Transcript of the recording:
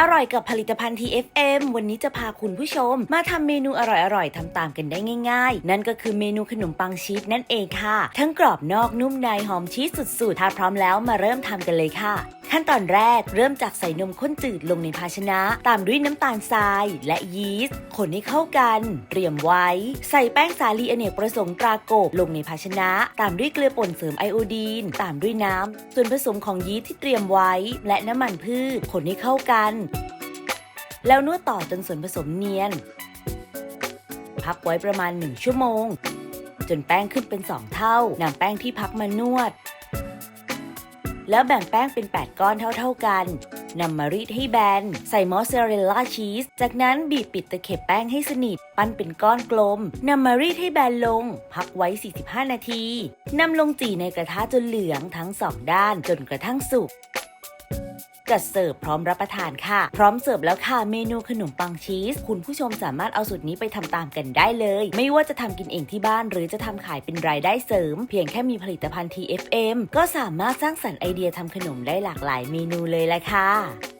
อร่อยกับผลิตภัณฑ์ TFM วันนี้จะพาคุณผู้ชม มาทำเมนูอร่อยๆทำตามกันได้ง่าย ๆ นั่นก็คือเมนูขนมปังชีสนั่นเองค่ะ ทั้งกรอบนอกนุ่มในหอมชีสสุดๆ ถ้าพร้อมแล้วมาเริ่มทำกันเลยค่ะ ขั้นตอนแรกเริ่มจากใส่นมข้นจืดลงในภาชนะ ตามด้วยน้ำตาลทรายและยีสต์คนให้เข้ากัน เตรียมไว้ ใส่แป้งสาลีอเนกประสงค์ตราโกบลงในภาชนะ ตามด้วยเกลือป่นเสริมไอโอดีน ตามด้วยน้ำส่วนผสมของยีสต์ที่เตรียมไว้ และน้ำมันพืชคนให้เข้ากัน แล้วนวดต่อจนส่วนผสมเนียน พักไว้ประมาณ 1 ชั่วโมง จนแป้งขึ้นเป็น 2 เท่านำแป้งที่พักมานวด แล้วแบ่งแป้งเป็น 8 ก้อนเท่าๆกันนำมารีดให้แบน ใส่มอสซาเรลล่าชีส จากนั้นบีบปิดตะเข็บแป้งให้สนิท ปั้นเป็นก้อนกลมนำมารีดให้แบนลง พักไว้ 45 นาทีนำลงจี่ในกระทะจนเหลืองทั้งสองด้านจนกระทั่งสุก จัดเสิร์ฟพร้อมรับประทานค่ะ พร้อมเสิร์ฟแล้วค่ะเมนูขนมปังชีส คุณผู้ชมสามารถเอาสูตรนี้ไปทำตามกันได้เลย ไม่ว่าจะทำกินเองที่บ้าน หรือจะทำขายเป็นรายได้เสริม เพียงแค่มีผลิตภัณฑ์ TFM ก็สามารถสร้างสรรค์ไอเดียทำขนมได้หลากหลายเมนูเลยแหละค่ะ